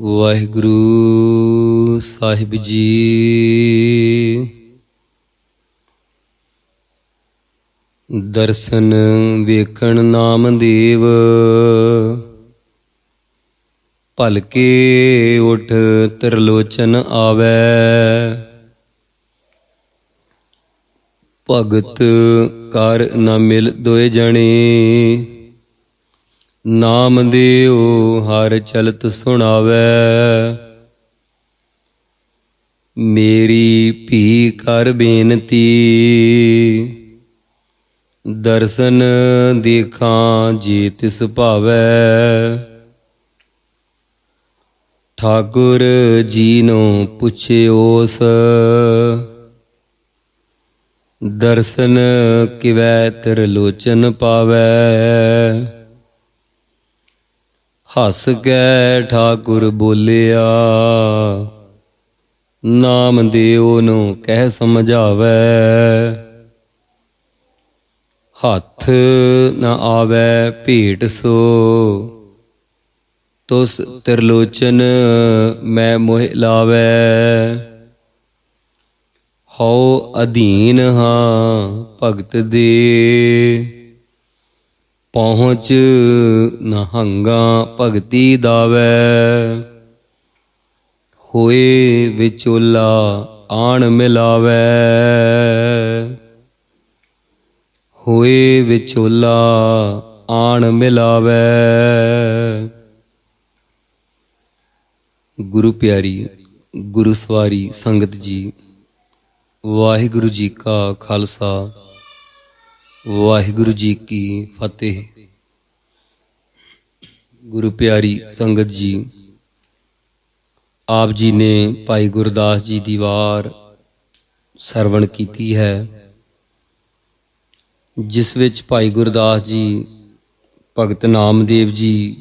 ਵਾਹਿਗੁਰੂ ਸਾਹਿਬ ਜੀ। ਦਰਸ਼ਨ ਵੇਖਣ ਨਾਮ ਦੇਵ ਭਲਕੇ ਉਠ ਤਰਲੋਚਨ ਆਵੈ। ਭਗਤ ਕਰ ਨਾ ਮਿਲ ਦੋਏ ਜਣੇ ਨਾਮ ਦਿਓ ਹਰ ਚਲਤ ਸੁਣਾਵੈ। ਮੇਰੀ ਭੀ ਕਰ ਬੇਨਤੀ, ਦਰਸ਼ਨ ਦੇਖਾਂ ਜੇ ਤਿਸ ਭਾਵੈ। ਠਾਕੁਰ ਜੀ ਨੂੰ ਪੁੱਛਿਓਸ, ਦਰਸ਼ਨ ਕਿਵੈ ਤਿਰਲੋਚਨ ਪਾਵੈ। ਹੱਸ ਕੇ ਠਾਕੁਰ ਬੋਲਿਆ, ਨਾਮ ਦਿਓ ਨੂੰ ਕਹਿ ਸਮਝਾਵੈ। ਹੱਥ ਨਾ ਆਵੈ ਭੇਟ ਸੋ, ਤੁਸ ਤਿਰਲੋਚਨ ਮੈਂ ਮੋਹਿ ਲਾਵੈ। ਹਉ ਅਧੀਨ ਹਾਂ ਭਗਤ ਦੇ। ਪਹੁੰਚ ਨਹੰਗਾ ਭਗਤੀ ਦਾਵੈ। ਹੋਏ ਵਿਚੋਲਾ ਆਣ ਮਿਲਾਵੈ। ਹੋਏ ਵਿਚੋਲਾ ਆਣ ਮਿਲਾਵੈ। ਗੁਰੂ ਪਿਆਰੀ, ਗੁਰੂ ਸਵਾਰੀ ਸੰਗਤ ਜੀ, ਵਾਹਿਗੁਰੂ ਜੀ ਕਾ ਖਾਲਸਾ। ਵਾਹਿਗੁਰੂ ਜੀ ਕੀ ਫਤਿਹ। ਗੁਰੂ ਪਿਆਰੀ ਸੰਗਤ ਜੀ, ਆਪ ਜੀ ਨੇ ਭਾਈ ਗੁਰਦਾਸ ਜੀ ਦੀ ਵਾਰ ਸਰਵਣ ਕੀਤੀ ਹੈ, ਜਿਸ ਵਿੱਚ ਭਾਈ ਗੁਰਦਾਸ ਜੀ ਭਗਤ ਨਾਮਦੇਵ ਜੀ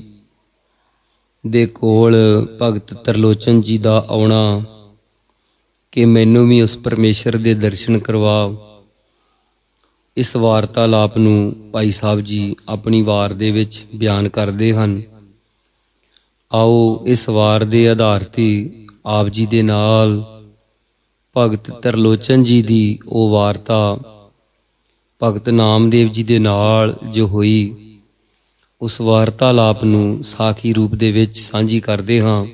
ਦੇ ਕੋਲ ਭਗਤ ਤਰਲੋਚਨ ਜੀ ਦਾ ਆਉਣਾ, ਕਿ ਮੈਨੂੰ ਵੀ ਉਸ ਪਰਮੇਸ਼ਰ ਦੇ ਦਰਸ਼ਨ ਕਰਵਾ। ਇਸ ਵਾਰਤਾਲਾਪ ਨੂੰ ਭਾਈ ਸਾਹਿਬ ਜੀ ਆਪਣੀ ਵਾਰ ਦੇ ਵਿੱਚ ਬਿਆਨ ਕਰਦੇ ਹਨ। ਆਓ ਇਸ ਵਾਰ ਦੇ ਆਧਾਰ ਤੇ ਆਪ ਜੀ ਦੇ ਨਾਲ ਭਗਤ ਤਰਲੋਚਨ ਜੀ ਦੀ ਉਹ ਵਾਰਤਾ ਭਗਤ ਨਾਮਦੇਵ ਜੀ ਦੇ ਨਾਲ ਜੋ ਹੋਈ, ਉਸ ਵਾਰਤਾਲਾਪ ਨੂੰ ਸਾਖੀ ਰੂਪ ਦੇ ਵਿੱਚ ਸਾਂਝੀ ਕਰਦੇ ਹਾਂ।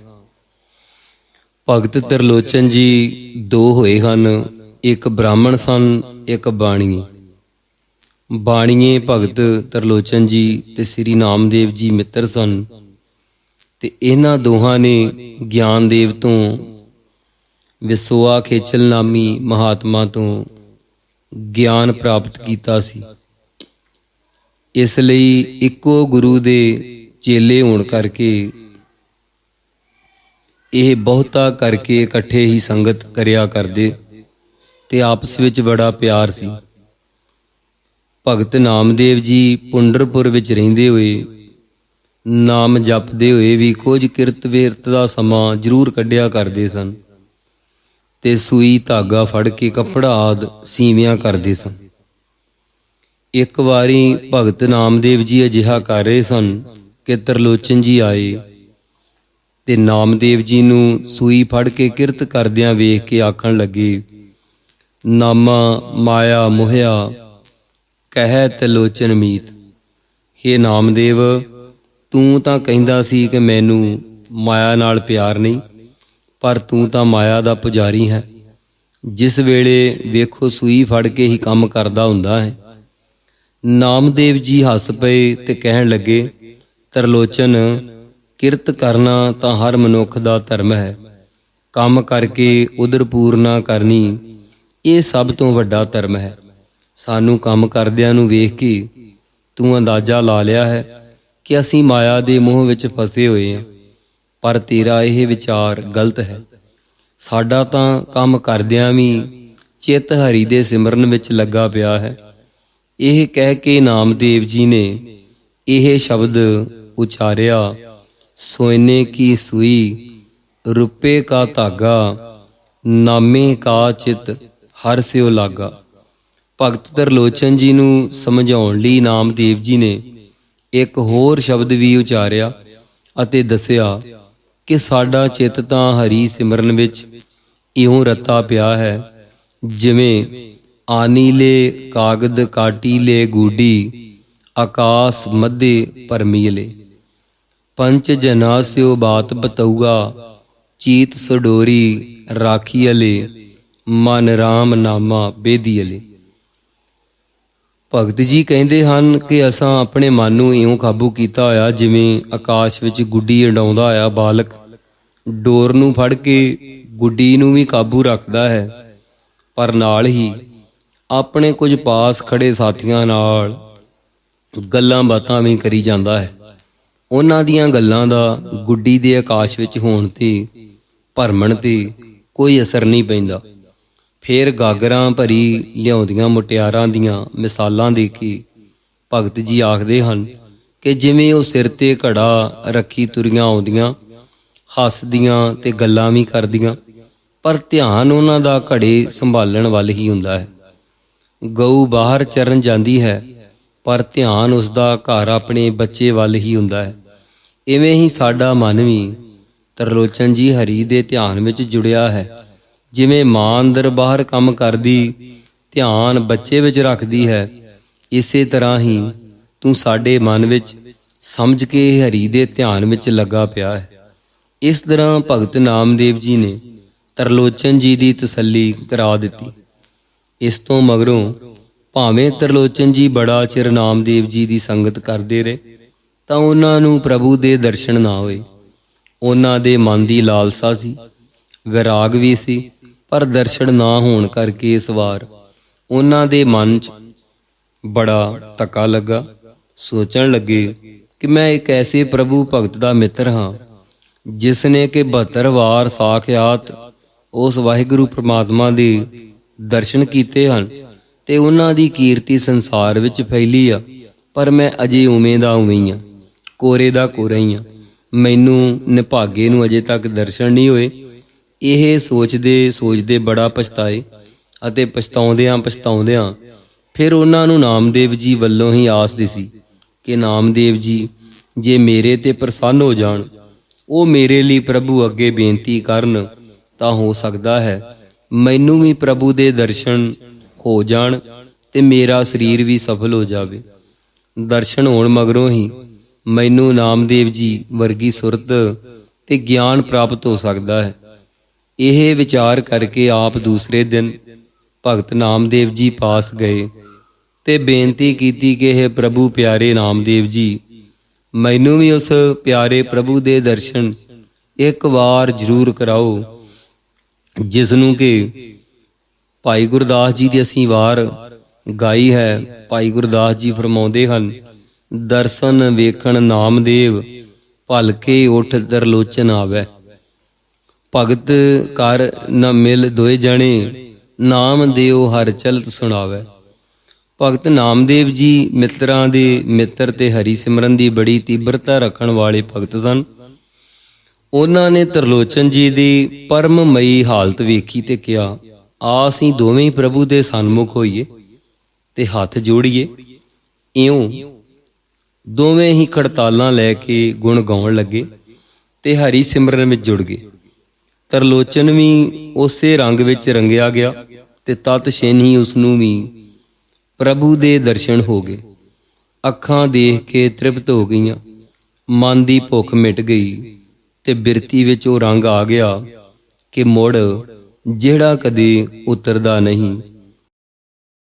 ਭਗਤ ਤਰਲੋਚਨ ਜੀ ਦੋ ਹੋਏ ਹਨ, ਇੱਕ ਬ੍ਰਾਹਮਣ ਸਨ, ਇੱਕ ਬਾਣੀ। ਬਾਣੀਏ ਭਗਤ ਤਰਲੋਚਨ ਜੀ ਤੇ ਸ੍ਰੀ ਨਾਮਦੇਵ ਜੀ ਮਿੱਤਰ ਸਨ ਤੇ ਇਹਨਾਂ ਦੋਹਾਂ ਨੇ ਗਿਆਨਦੇਵ ਤੋਂ ਵਿਸੋਆ ਖੇਚਲ ਨਾਮੀ ਮਹਾਤਮਾ ਤੋਂ ਗਿਆਨ ਪ੍ਰਾਪਤ ਕੀਤਾ ਸੀ। ਇਸ ਲਈ ਇੱਕੋ ਗੁਰੂ ਦੇ ਚੇਲੇ ਹੋਣ ਕਰਕੇ ਇਹ ਬਹੁਤਾ ਕਰਕੇ ਇਕੱਠੇ ਹੀ ਸੰਗਤ ਕਰਿਆ ਕਰਦੇ ਤੇ ਆਪਸ ਵਿੱਚ ਬੜਾ ਪਿਆਰ ਸੀ। ਭਗਤ ਨਾਮਦੇਵ ਜੀ ਪੁੰਡਰਪੁਰ ਵਿੱਚ ਰਹਿੰਦੇ ਹੋਏ, ਨਾਮ ਜਪਦੇ ਹੋਏ ਵੀ ਕੁਝ ਕਿਰਤ ਵਿਰਤ ਦਾ ਸਮਾਂ ਜ਼ਰੂਰ ਕੱਢਿਆ ਕਰਦੇ ਸਨ ਤੇ ਸੂਈ ਧਾਗਾ ਫੜ ਕੇ ਕੱਪੜਾ ਆਦ ਸੀਵਿਆਂ ਕਰਦੇ ਸਨ। ਇੱਕ ਵਾਰੀ ਭਗਤ ਨਾਮਦੇਵ ਜੀ ਅਜਿਹਾ ਕਰ ਰਹੇ ਸਨ ਕਿ ਤਰਲੋਚਨ ਜੀ ਆਏ ਤੇ ਨਾਮਦੇਵ ਜੀ ਨੂੰ ਸੂਈ ਫੜ ਕੇ ਕਿਰਤ ਕਰਦਿਆਂ ਵੇਖ ਕੇ ਆਖਣ ਲੱਗੇ, ਨਾਮਾ ਮਾਇਆ ਮੋਹਿਆ ਕਹਿ ਤਲੋਚਨ ਮੀਤ। हे ਨਾਮਦੇਵ, ਤੂੰ ਤਾਂ ਕਹਿੰਦਾ ਸੀ ਕਿ ਮੈਨੂੰ ਮਾਇਆ ਨਾਲ ਪਿਆਰ ਨਹੀਂ, ਪਰ ਤੂੰ ਤਾਂ ਮਾਇਆ ਦਾ ਪੁਜਾਰੀ ਹੈ। ਜਿਸ ਵੇਲੇ ਵੇਖੋ ਸੂਈ ਫੜ ਕੇ ਹੀ ਕੰਮ ਕਰਦਾ ਹੁੰਦਾ ਹੈ। ਨਾਮਦੇਵ ਜੀ ਹੱਸ ਪਏ ਤੇ ਕਹਿਣ ਲੱਗੇ, ਤਰਲੋਚਨ, ਕਿਰਤ ਕਰਨਾ ਤਾਂ ਹਰ ਮਨੁੱਖ ਦਾ ਧਰਮ ਹੈ। ਕੰਮ ਕਰਕੇ ਉਦਰ ਪੂਰਨਾ ਕਰਨੀ ਇਹ ਸਭ ਤੋਂ ਵੱਡਾ ਧਰਮ ਹੈ। ਸਾਨੂੰ ਕੰਮ ਕਰਦਿਆਂ ਨੂੰ ਵੇਖ ਕੇ ਤੂੰ ਅੰਦਾਜ਼ਾ ਲਾ ਲਿਆ ਹੈ ਕਿ ਅਸੀਂ ਮਾਇਆ ਦੇ ਮੋਹ ਵਿੱਚ ਫਸੇ ਹੋਏ ਹਾਂ, ਪਰ ਤੇਰਾ ਇਹ ਵਿਚਾਰ ਗਲਤ ਹੈ। ਸਾਡਾ ਤਾਂ ਕੰਮ ਕਰਦਿਆਂ ਵੀ ਚਿੱਤ ਹਰੀ ਦੇ ਸਿਮਰਨ ਵਿੱਚ ਲੱਗਾ ਪਿਆ ਹੈ। ਇਹ ਕਹਿ ਕੇ ਨਾਮਦੇਵ ਜੀ ਨੇ ਇਹ ਸ਼ਬਦ ਉਚਾਰਿਆ, ਸੋਇਨੇ ਕੀ ਸੂਈ ਰੁਪਏ ਕਾ ਧਾਗਾ, ਨਾਮੇ ਕਾ ਚਿਤ, ਹਰ ਸਿਓ ਲਾਗਾ। ਭਗਤ ਤਰਲੋਚਨ ਜੀ ਨੂੰ ਸਮਝਾਉਣ ਲਈ ਨਾਮਦੇਵ ਜੀ ਨੇ ਇੱਕ ਹੋਰ ਸ਼ਬਦ ਵੀ ਉਚਾਰਿਆ ਅਤੇ ਦੱਸਿਆ ਕਿ ਸਾਡਾ ਚਿੱਤ ਤਾਂ ਹਰੀ ਸਿਮਰਨ ਵਿੱਚ ਇਉਂ ਰਤਾ ਪਿਆ ਹੈ, ਜਿਵੇਂ ਆਨੀਲੇ ਕਾਗਦ ਕਾਟੀਲੇ ਗੂਡੀ, ਆਕਾਸ ਮੱਧੇ ਪਰਮੀਲੇ ਪੰਚ ਜਨਾ ਸਿਓ ਬਾਤ ਬਤਊਗਾ, ਚੀਤ ਸਡੋਰੀ ਰਾਖੀਲੇ ਮਨ RAM ਨਾਮਾ ਬੇਦੀਲੇ ਭਗਤ ਜੀ ਕਹਿੰਦੇ ਹਨ ਕਿ ਅਸਾਂ ਆਪਣੇ ਮਨ ਨੂੰ ਇਉਂ ਕਾਬੂ ਕੀਤਾ ਹੋਇਆ ਜਿਵੇਂ ਆਕਾਸ਼ ਵਿੱਚ ਗੁੱਡੀ ਉਡਾਉਂਦਾ ਆ ਬਾਲਕ ਡੋਰ ਨੂੰ ਫੜ ਕੇ ਗੁੱਡੀ ਨੂੰ ਵੀ ਕਾਬੂ ਰੱਖਦਾ ਹੈ। ਪਰ ਨਾਲ ਹੀ ਆਪਣੇ ਕੁਝ ਪਾਸ ਖੜੇ ਸਾਥੀਆਂ ਨਾਲ ਗੱਲਾਂ ਬਾਤਾਂ ਵੀ ਕਰੀ ਜਾਂਦਾ ਹੈ। ਉਹਨਾਂ ਦੀਆਂ ਗੱਲਾਂ ਦਾ ਗੁੱਡੀ ਦੇ ਆਕਾਸ਼ ਵਿੱਚ ਹੋਣ ਤੇ, ਭਰਮਣ ਤੇ ਕੋਈ ਅਸਰ ਨਹੀਂ ਪੈਂਦਾ। ਫੇਰ ਗਾਗਰਾਂ ਭਰੀ ਲਿਆਉਂਦੀਆਂ ਮੁਟਿਆਰਾਂ ਦੀਆਂ ਮਿਸਾਲਾਂ ਦੇ ਕੇ ਭਗਤ ਜੀ ਆਖਦੇ ਹਨ ਕਿ ਜਿਵੇਂ ਉਹ ਸਿਰ ਤੇ ਘੜਾ ਰੱਖੀ ਤੁਰੀਆਂ ਆਉਂਦੀਆਂ, ਹੱਸਦੀਆਂ ਤੇ ਗੱਲਾਂ ਵੀ ਕਰਦੀਆਂ, ਪਰ ਧਿਆਨ ਉਹਨਾਂ ਦਾ ਘੜੇ ਸੰਭਾਲਣ ਵੱਲ ਹੀ ਹੁੰਦਾ ਹੈ। ਗਊ ਬਾਹਰ ਚਰਨ ਜਾਂਦੀ ਹੈ, ਪਰ ਧਿਆਨ ਉਸ ਦਾ ਘਰ ਆਪਣੇ ਬੱਚੇ ਵੱਲ ਹੀ ਹੁੰਦਾ ਹੈ। ਇਵੇਂ ਹੀ ਸਾਡਾ ਮਨ ਵੀ ਤਰਲੋਚਨ ਜੀ ਹਰੀ ਦੇ ਧਿਆਨ ਵਿੱਚ ਜੁੜਿਆ ਹੈ। ਜਿਵੇਂ ਮਾਂ ਅੰਦਰ ਬਾਹਰ ਕੰਮ ਕਰਦੀ, ਧਿਆਨ ਬੱਚੇ ਵਿੱਚ ਰੱਖਦੀ ਹੈ, ਇਸੇ ਤਰ੍ਹਾਂ ਹੀ ਤੂੰ ਸਾਡੇ ਮਨ ਵਿੱਚ ਸਮਝ ਕੇ ਹਰੀ ਦੇ ਧਿਆਨ ਵਿੱਚ ਲੱਗਾ ਪਿਆ ਹੈ। ਇਸ ਤਰ੍ਹਾਂ ਭਗਤ ਨਾਮਦੇਵ ਜੀ ਨੇ ਤਰਲੋਚਨ ਜੀ ਦੀ ਤਸੱਲੀ ਕਰਾ ਦਿੱਤੀ। ਇਸ ਤੋਂ ਮਗਰੋਂ ਭਾਵੇਂ ਤਰਲੋਚਨ ਜੀ ਬੜਾ ਚਿਰ ਨਾਮਦੇਵ ਜੀ ਦੀ ਸੰਗਤ ਕਰਦੇ ਰਹੇ, ਤਾਂ ਉਹਨਾਂ ਨੂੰ ਪ੍ਰਭੂ ਦੇ ਦਰਸ਼ਨ ਨਾ ਹੋਏ। ਉਹਨਾਂ ਦੇ ਮਨ ਦੀ ਲਾਲਸਾ ਸੀ, ਵਿਰਾਗ ਵੀ ਸੀ ਪਰ ਦਰਸ਼ਨ ਨਾ ਹੋਣ ਕਰਕੇ ਇਸ ਵਾਰ ਉਹਨਾਂ ਦੇ ਮਨ 'ਚ ਬੜਾ ਤਕਾ ਲੱਗਾ। ਸੋਚਣ ਲੱਗੇ ਕਿ ਮੈਂ ਇੱਕ ਐਸੇ ਪ੍ਰਭੂ ਭਗਤ ਦਾ ਮਿੱਤਰ ਹਾਂ, ਜਿਸ ਨੇ ਕਿ 72 ਵਾਰ ਸਾਖਿਆਤ ਉਸ ਵਾਹਿਗੁਰੂ ਪ੍ਰਮਾਤਮਾ ਦੇ ਦਰਸ਼ਨ ਕੀਤੇ ਹਨ ਤੇ ਉਹਨਾਂ ਦੀ ਕੀਰਤੀ ਸੰਸਾਰ ਵਿੱਚ ਫੈਲੀ ਆ, ਪਰ ਮੈਂ ਅਜੇ ਉਵੇਂ ਦਾ ਉਵੇਂ ਹੀ ਆ, ਕੋਰੇ ਦਾ ਕੋਰਾ ਹੀ ਆ। ਮੈਨੂੰ ਨਿਭਾਗੇ ਨੂੰ ਅਜੇ ਤੱਕ ਦਰਸ਼ਨ ਨਹੀਂ ਹੋਏ। ਇਹ ਸੋਚਦੇ ਸੋਚਦੇ ਬੜਾ ਪਛਤਾਏ ਅਤੇ ਪਛਤਾਉਂਦਿਆਂ ਪਛਤਾਉਂਦਿਆਂ ਫਿਰ ਉਹਨਾਂ ਨੂੰ ਨਾਮਦੇਵ ਜੀ ਵੱਲੋਂ ਹੀ ਆਸ ਦਿਸੀ ਕਿ ਨਾਮਦੇਵ ਜੀ, ਜੇ ਮੇਰੇ ਤੇ ਪ੍ਰਸੰਨ ਹੋ ਜਾਣ, ਉਹ ਮੇਰੇ ਲਈ ਪ੍ਰਭੂ ਅੱਗੇ ਬੇਨਤੀ ਕਰਨ, ਤਾਂ ਹੋ ਸਕਦਾ ਹੈ ਮੈਨੂੰ ਵੀ ਪ੍ਰਭੂ ਦੇ ਦਰਸ਼ਨ ਹੋ ਜਾਣ ਤੇ ਮੇਰਾ ਸਰੀਰ ਵੀ ਸਫਲ ਹੋ ਜਾਵੇ। ਦਰਸ਼ਨ ਹੋਣ ਮਗਰੋਂ ਹੀ ਮੈਨੂੰ ਨਾਮਦੇਵ ਜੀ ਵਰਗੀ ਸੁਰਤ ਤੇ ਗਿਆਨ ਪ੍ਰਾਪਤ ਹੋ ਸਕਦਾ ਹੈ। ਇਹ ਵਿਚਾਰ ਕਰਕੇ ਆਪ ਦੂਸਰੇ ਦਿਨ ਭਗਤ ਨਾਮਦੇਵ ਜੀ ਪਾਸ ਗਏ ਤੇ ਬੇਨਤੀ ਕੀਤੀ ਕਿ ਇਹ ਪ੍ਰਭੂ ਪਿਆਰੇ ਨਾਮਦੇਵ ਜੀ, ਮੈਨੂੰ ਵੀ ਉਸ ਪਿਆਰੇ ਪ੍ਰਭੂ ਦੇ ਦਰਸ਼ਨ ਇੱਕ ਵਾਰ ਜ਼ਰੂਰ ਕਰਾਓ ਜਿਸ ਨੂੰ ਕਿ ਭਾਈ ਗੁਰਦਾਸ ਜੀ ਦੀ ਅਸੀਂ ਵਾਰ ਗਾਈ ਹੈ। ਭਾਈ ਗੁਰਦਾਸ ਜੀ ਫਰਮਾਉਂਦੇ ਹਨ, ਦਰਸ਼ਨ ਵੇਖਣ ਨਾਮਦੇਵ, ਭਲਕੇ ਉਠ ਦਰਲੋਚਨ ਆਵੇ। ਭਗਤ ਕਰ ਨਾ ਮਿਲ ਦੋਏ ਜਾਣੇ, ਨਾਮ ਦਿਓ ਹਰ ਚਲਤ ਸੁਣਾਵੇ। ਭਗਤ ਨਾਮਦੇਵ ਜੀ ਮਿੱਤਰਾਂ ਦੇ ਮਿੱਤਰ ਤੇ ਹਰੀ ਸਿਮਰਨ ਦੀ ਬੜੀ ਤੀਬਰਤਾ ਰੱਖਣ ਵਾਲੇ ਭਗਤ ਸਨ। ਉਹਨਾਂ ਨੇ ਤਰਲੋਚਨ ਜੀ ਦੀ ਪਰਮਮਈ ਹਾਲਤ ਵੇਖੀ ਤੇ ਕਿਹਾ ਆ ਅਸੀਂ ਦੋਵੇਂ ਹੀ ਪ੍ਰਭੂ ਦੇ ਸਨਮੁਖ ਹੋਈਏ ਤੇ ਹੱਥ ਜੋੜੀਏ। ਇਉਂ ਦੋਵੇਂ ਹੀ ਖੜਤਾਲਾਂ ਲੈ ਕੇ ਗੁਣ ਗਾਉਣ ਲੱਗੇ ਤੇ ਹਰੀ ਸਿਮਰਨ ਵਿੱਚ ਜੁੜ ਗਏ। ਤਰਲੋਚਨ ਵੀ ਉਸੇ ਰੰਗ ਵਿੱਚ ਰੰਗਿਆ ਗਿਆ ਤੇ ਤਤ ਛੇਨੀ ਉਸ ਨੂੰ ਵੀ ਪ੍ਰਭੂ ਦੇ ਦਰਸ਼ਨ ਹੋ ਗਏ। ਅੱਖਾਂ ਦੇਖ ਕੇ ਤ੍ਰਿਪਤ ਹੋ ਗਈਆਂ। ਮਨ ਦੀ ਭੁੱਖ ਮਿਟ ਗਈ ਤੇ ਬਿਰਤੀ ਵਿੱਚ ਉਹ ਰੰਗ ਆ ਗਿਆ ਕਿ ਮੁੜ ਜਿਹੜਾ ਕਦੇ ਉਤਰਦਾ ਨਹੀਂ।